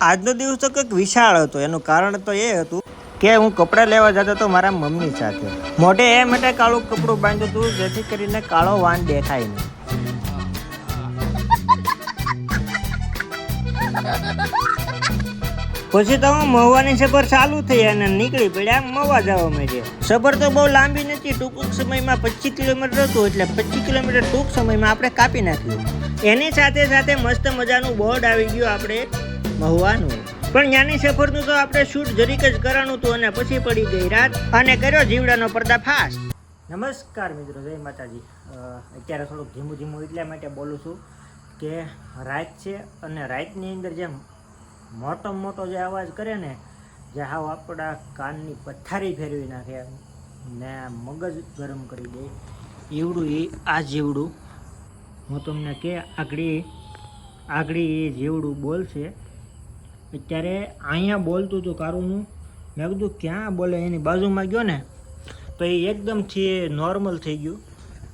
આજનો દિવસ તો કંઈક વિશાળ હતો. એનું કારણ તો એ હતું કે હું કપડાં લેવા જતો હતો મારા મમ્મી સાથે. મોઢે એ માટે કાળું કપડું બાંધ્યું હતું, જેથી કરીને કાળો વાન દેખાય નહીં. પછી તો હું મહુવાની સફર ચાલુ થઈ અને નીકળી પડ્યા મહુવા જવા માટે. સફર તો બહુ લાંબી નથી, ટૂંક સમયમાં પચીસ કિલોમીટર હતું, એટલે પચીસ કિલોમીટર ટૂંક સમયમાં આપણે કાપી નાખ્યું. એની સાથે સાથે મસ્ત મજાનું બોર્ડ આવી ગયું, આપણે મહુવાનું. પણ ત્યાંની સફરનું તો આપણે શૂટ જરીક જ કરવાનું હતું અને પછી પડી ગઈ રાત. અને કર્યો જીવડાનો પર્દાફાશ. નમસ્કાર મિત્રો, જય માતાજી. અત્યારે થોડુંક ધીમું ધીમું એટલા માટે બોલું છું કે રાત છે અને રાતની અંદર જેમ મોટો મોટો જે અવાજ કરે ને, જે હાવ આપણા કાનની પથારી ફેરવી નાખે ને મગજ ગરમ કરી દે. એવડું એ આ જેવડું હું તમને કે આગળી આગળી એ જેવડું બોલશે. અત્યારે અહીંયા બોલતું હતું કારુનું. મેં કીધું, ક્યાં બોલે? એની બાજુમાં ગયો ને. તો એ એકદમથી નોર્મલ થઈ ગયું.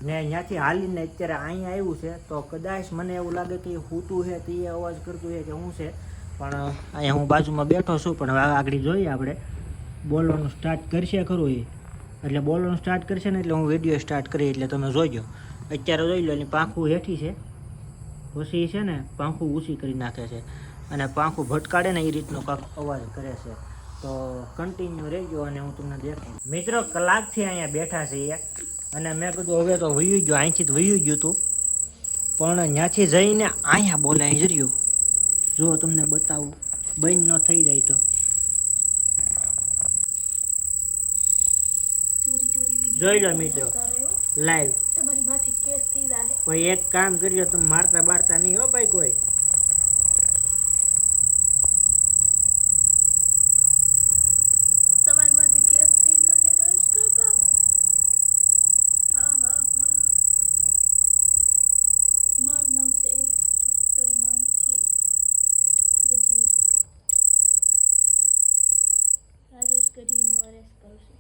ને ત્યાંથી હાલીને અત્યારે અહીંયા આવ્યું છે. તો કદાચ મને એવું લાગે કે એ હૂતું છે, તે અવાજ કરતું છે કે શું છે. પણ અહીંયા હું બાજુમાં બેઠો છું, પણ હવે આગળ જોઈએ આપણે. બોલવાનું સ્ટાર્ટ કરશે ખરું એ. એટલે બોલવાનું સ્ટાર્ટ કરશે ને એટલે હું વીડિયો સ્ટાર્ટ કરી એટલે તમે જોજો. અત્યારે જોઈ લો, એની પાંખું હેઠી છે. પછી છે ને, પાંખું ઊંચી કરી નાખે છે. અને પાંખું ભટકાડે ને એ રીતનો કાંક અવાજ કરે છે. તો કન્ટિન્યુ રહેજો અને હું તમને દેખાડું. મિત્રો કલાકથી અહીંયા બેઠા છીએ. અને મેં કીધું હવે તો વયું ગયો અહીંથી જ વયું ગયું હતું પણ ત્યાંથી જઈને અહીંયા બોલે અહીં રહ્યું. જો તમને બતાવું બંધ ન થઈ જાય તો. જોઈ લો મિત્રો લાઈવ કોઈ એક કામ કરજો તમે મારતા બારતા નહીં હો ભાઈ કોઈ તમારી માથે કેસ થઈ જાય રમેશ કાકા હા હા હા મારું નામ છે એક્સપેક્ટર માનસી ગજવી રાજેશ વરસ અરેસ્ટ કરશે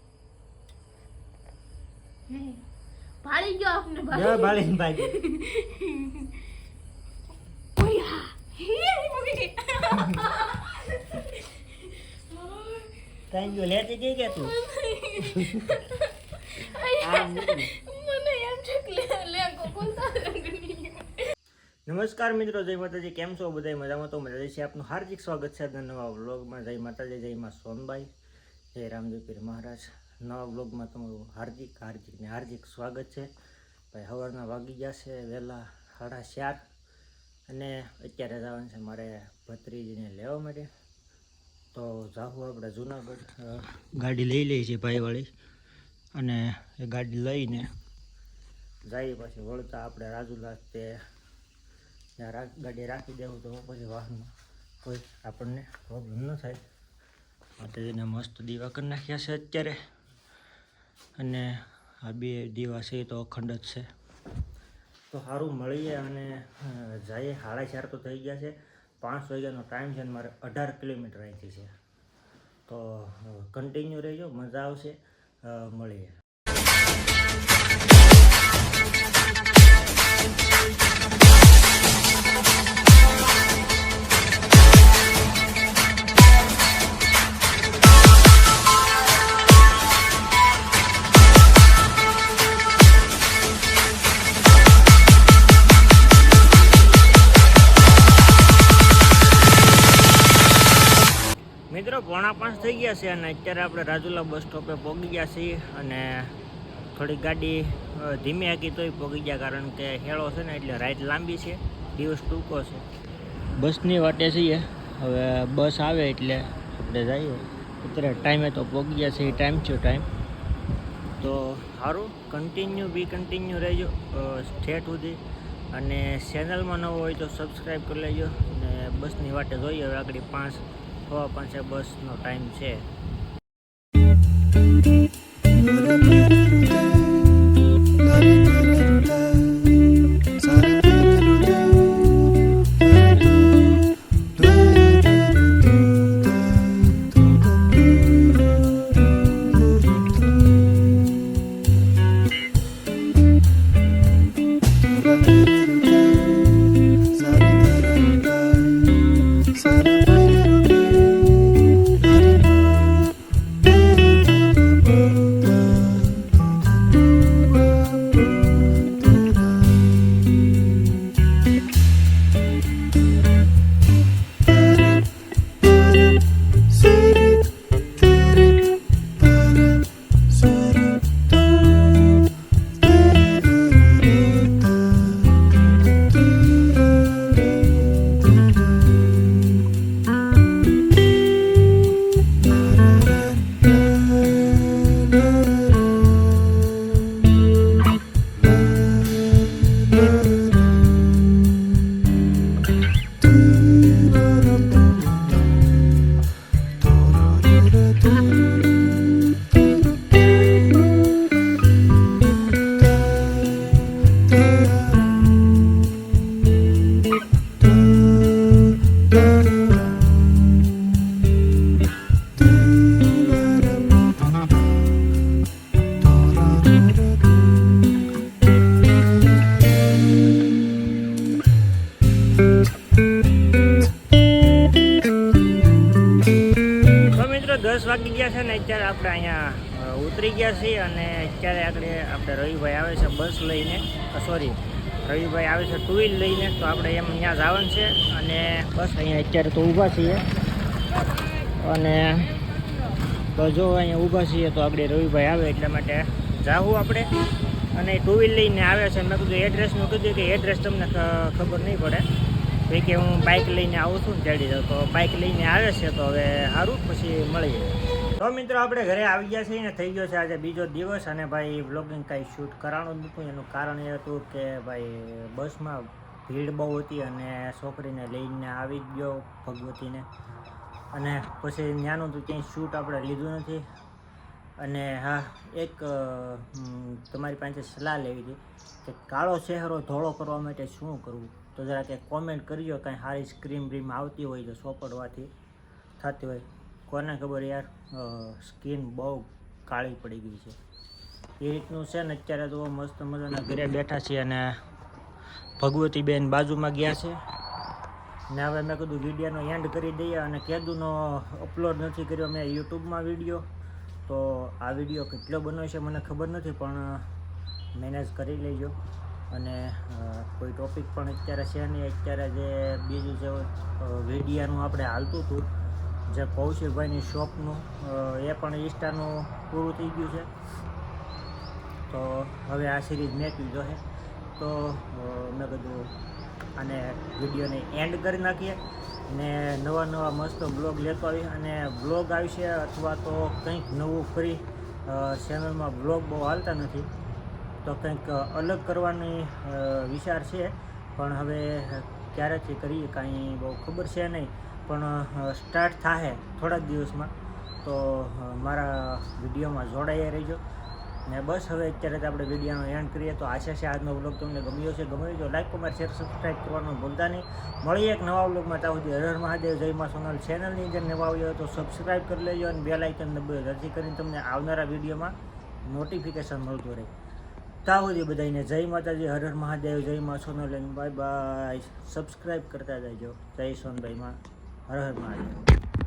ભાળી ગયો આપને ભાળી ભાળી ભાઈ યુ લેતી ગઈ કે તું? મને એમ છે કે લે લે નમસ્કાર મિત્રો જય માતાજી. કેમ છો? બધા મજામાં? તો મજા છે આપનું હાર્દિક સ્વાગત છે આજના નવા વ્લોગમાં. જય માતાજી જય માં સોનભાઈ જય રામદેવપીર મહારાજ. નવા બ્લોગમાં તમારું હાર્દિક ને હાર્દિક સ્વાગત છે. ભાઈ સવારના વાગી જશે વહેલા સાડા ચાર. અને અત્યારે જવાનું છે મારે ભત્રીજીને લેવા માટે. તો જાવું આપણે જુનાગઢ ગાડી લઈ લઈએ છીએ ભાઈવાળી. અને એ ગાડી લઈને જઈએ પછી વળતા આપણે રાજુલા તે ત્યાં ગાડી રાખી દેવું તો પછી વાહનમાં કોઈ આપણને પ્રોબ્લેમ ન થાય. માટે તેને મસ્ત દીવા કરી નાખ્યા છે અત્યારે. અને આ બે દીવા છે એ તો અખંડ જ છે. તો સારું મળીએ અને જઈએ. સાડા ચાર તો થઈ ગયા છે. પાંચ વાગ્યાનો ટાઈમ છે અને મારે અઢાર કિલોમીટર અહીંથી છે. તો કન્ટિન્યુ રહેજો. મજા આવશે. મળીએ. મિત્રો પોણા પાંચ થઈ ગયા છે અને અત્યારે આપણે રાજુલા બસ સ્ટોપે પહોંચી ગયા છીએ અને થોડી ગાડી ધીમે હાકી તોય પહોંચી ગયા કારણ કે હેળો છે ને એટલે રાઈડ લાંબી છે, દિવસ ટૂંકો છે. બસની વાટે છીએ, હવે બસ આવે એટલે આપણે જઈએ. અત્યારે ટાઈમે તો પહોંચી ગયા છે ટાઈમ છે ટાઈમ તો સારું કન્ટિન્યુ બી કન્ટિન્યુ રહેજો સ્ટેટ સુધી. અને ચેનલમાં નવો હોય તો સબસ્ક્રાઈબ કરી લેજો અને બસની વાટે જોઈએ હવે આગળ પાંચ સવા પાંચે બસનો ટાઈમ છે. વાગી ગયા છે ને અત્યારે આપણે અહીંયા ઉતરી ગયા છીએ અને અત્યારે આગળ આપણે રવિભાઈ આવે છે બસ લઈને સોરી રવિભાઈ આવે છે ટુ વ્હીલ લઈને, તો આપણે એમ ત્યાં જવાનું છે અને બસ અહીંયા અત્યારે તો ઊભા છીએ. અને તો જો અહીંયા ઊભા છીએ તો આપણે રવિભાઈ આવે એટલા માટે જાવું આપણે. અને ટુ વ્હીલ લઈને આવે છે. મેં કીધું એડ્રેસનું કીધું કે એડ્રેસ તમને ખબર નહીં પડે. તો કે હું બાઇક લઈને આવું છું ને ચડી તો બાઇક લઈને આવે છે તો હવે સારું પછી મળીએ. તો મિત્રો આપણે ઘરે આવી ગયા છીએ ને થઈ ગયો છે આજે બીજો દિવસ અને ભાઈ વ્લોગિંગ કાંઈ શૂટ કરાણું નહોતું એનું કારણ એ હતું કે ભાઈ બસમાં ભીડ બહુ હતી અને છોકરીને લઈને આવી ગયો ભગવતીને. અને પછી ત્યાંનું તો ક્યાંય શૂટ આપણે લીધું નથી. અને હા, એક તમારી પાસે સલાહ લેવી હતી કે કાળો ચહેરો ધોળો કરવા માટે શું કરવું? તો જરા કે કોમેન્ટ કરજો, કાંઈ સારી સ્ક્રીમ બ્રીમ આવતી હોય તો સોપડવાથી થતી હોય. કોને ખબર યાર સ્કિન બહુ કાળી પડી ગઈ છે. એ રીતનું છે ને અત્યારે તો મસ્ત મજાના ઘરે બેઠા છીએ અને ભગવતી બેન બાજુમાં ગયા છે. ને હવે મેં કીધું વિડીયોનો એન્ડ કરી દઈએ અને કેદુનો અપલોડ નથી કર્યો, મેં યુટ્યુબમાં વીડિયો. તો આ વીડિયો કેટલો બન્યો છે મને ખબર નથી, પણ મેનેજ કરી લેજો. અને કોઈ ટોપિક પણ અત્યારે છે નહીં. અત્યારે જે બીજું જે વેડિયાનું આપણે હાલતું હતું, જે કૌશિકભાઈની શોપનું એ પણ ઇન્સ્ટાનું પૂરું થઈ ગયું છે. તો હવે આ સિરીઝ મેકવી છે તો મેં કીધું અને વિડીયોને એન્ડ કરી નાખીએ ને નવા નવા મસ્ત બ્લોગ લેતો આવી અને બ્લોગ આવશે અથવા તો કંઈક નવું ફ્રી ચેનલમાં બ્લોગ બહુ હાલતા નથી. તો કંઈક અલગ કરવાની વિચાર છે. પણ હવે ક્યારેથી કરીએ કાંઈ બહુ ખબર છે નહીં. પણ સ્ટાર્ટ થાય થોડાક દિવસમાં. તો મારા વિડીયોમાં જોડાયા રહેજો. ને બસ હવે અત્યારે તો આપણે વિડીયોનો એન્ડ કરીએ. તો આશા છે આજનો વ્લોગ તમને ગમ્યો છે ગમ્યો તો લાઈક કમેન્ટ શેર સબસ્ક્રાઈબ કરવાનું ભૂલતા નહીં. મળીએ એક નવા વ્લોગમાં ત્યાં સુધી હર મહાદેવ, જય મા સોનલ ચેનલની અંદર નવા આવ્યો હોય તો સબસ્ક્રાઈબ કરી લેજો અને બે લાઇકન દબાવ્યો જેથી કરીને તમને આવનારા વિડીયોમાં નોટિફિકેશન મળતું રહે. સુધી બધાને જય માતાજી, હર હર મહાદેવ, જય મા સોનલ બાય બાય. સબસ્ક્રાઈબ કરતા જજો. જય સોનભાઈમાં હર હર મહાદેવ.